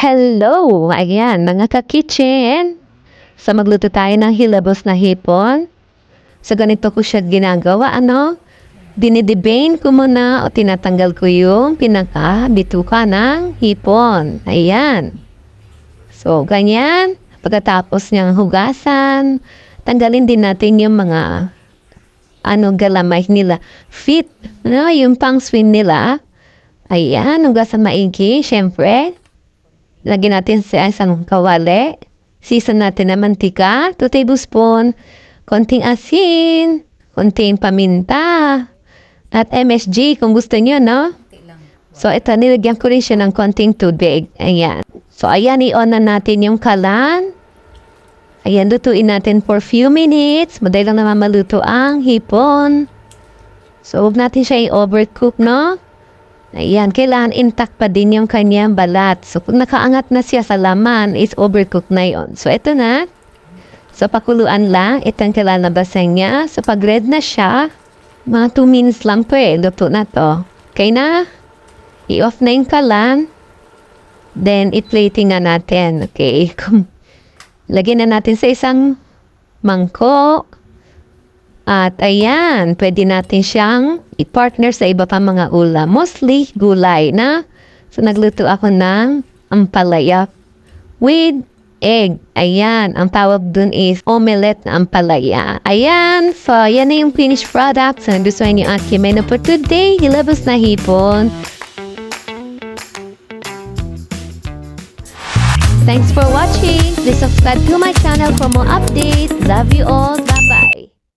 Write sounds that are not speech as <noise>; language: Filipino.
Hello! Ayan, mga ka-kitchen. So, magluto tayo ng hilabos na hipon. So, ganito ko siya ginagawa, ano? Dinidebane ko muna o tinatanggal ko yung pinaka-bituka ng hipon. Ayan. So, ganyan. Pagkatapos niyang hugasan, tanggalin din natin yung mga ano galamay nila. Fit, no? yung pang swing nila. Ayan, hugasan maigi, syempre. Lagyan natin sa isang kawali. Season natin na mantika, 2 tablespoon, konting asin, konting paminta, at MSG kung gusto niyo, no? So, ito, nilagyan ko rin siya ng konting tubig. Ayan. So, ayan, i-on na natin yung kalan. Ayan, lutuin natin for few minutes. Madali lang naman maluto ang hipon. So, huwag natin siya i-overcook, no? Ayan, kailangan intact pa din yung kanyang balat. So, kung nakaangat na siya sa laman, is overcooked na yon. So, ito na. So, pakuluan lang. Itong kailangan nabasan niya. So, pag red na siya, mga 2 minutes lang po eh. Luto na to. Okay na? I-off na yung kalan. Then, i-plating na natin. Okay. <laughs> Lagyan na natin sa isang mangkok. At ayan, pwede natin siyang i-partner sa iba pa mga ulam. Mostly gulay na. So nagluto ako ng ampalaya with egg. Ayan, ang tawag dun is omelette na ampalaya. Ayan, so yan na yung finished product. So nagustuhan ang aking menu for today. Hilabos na hipon. Thanks for watching. Please subscribe to my channel for more updates. Love you all. Bye.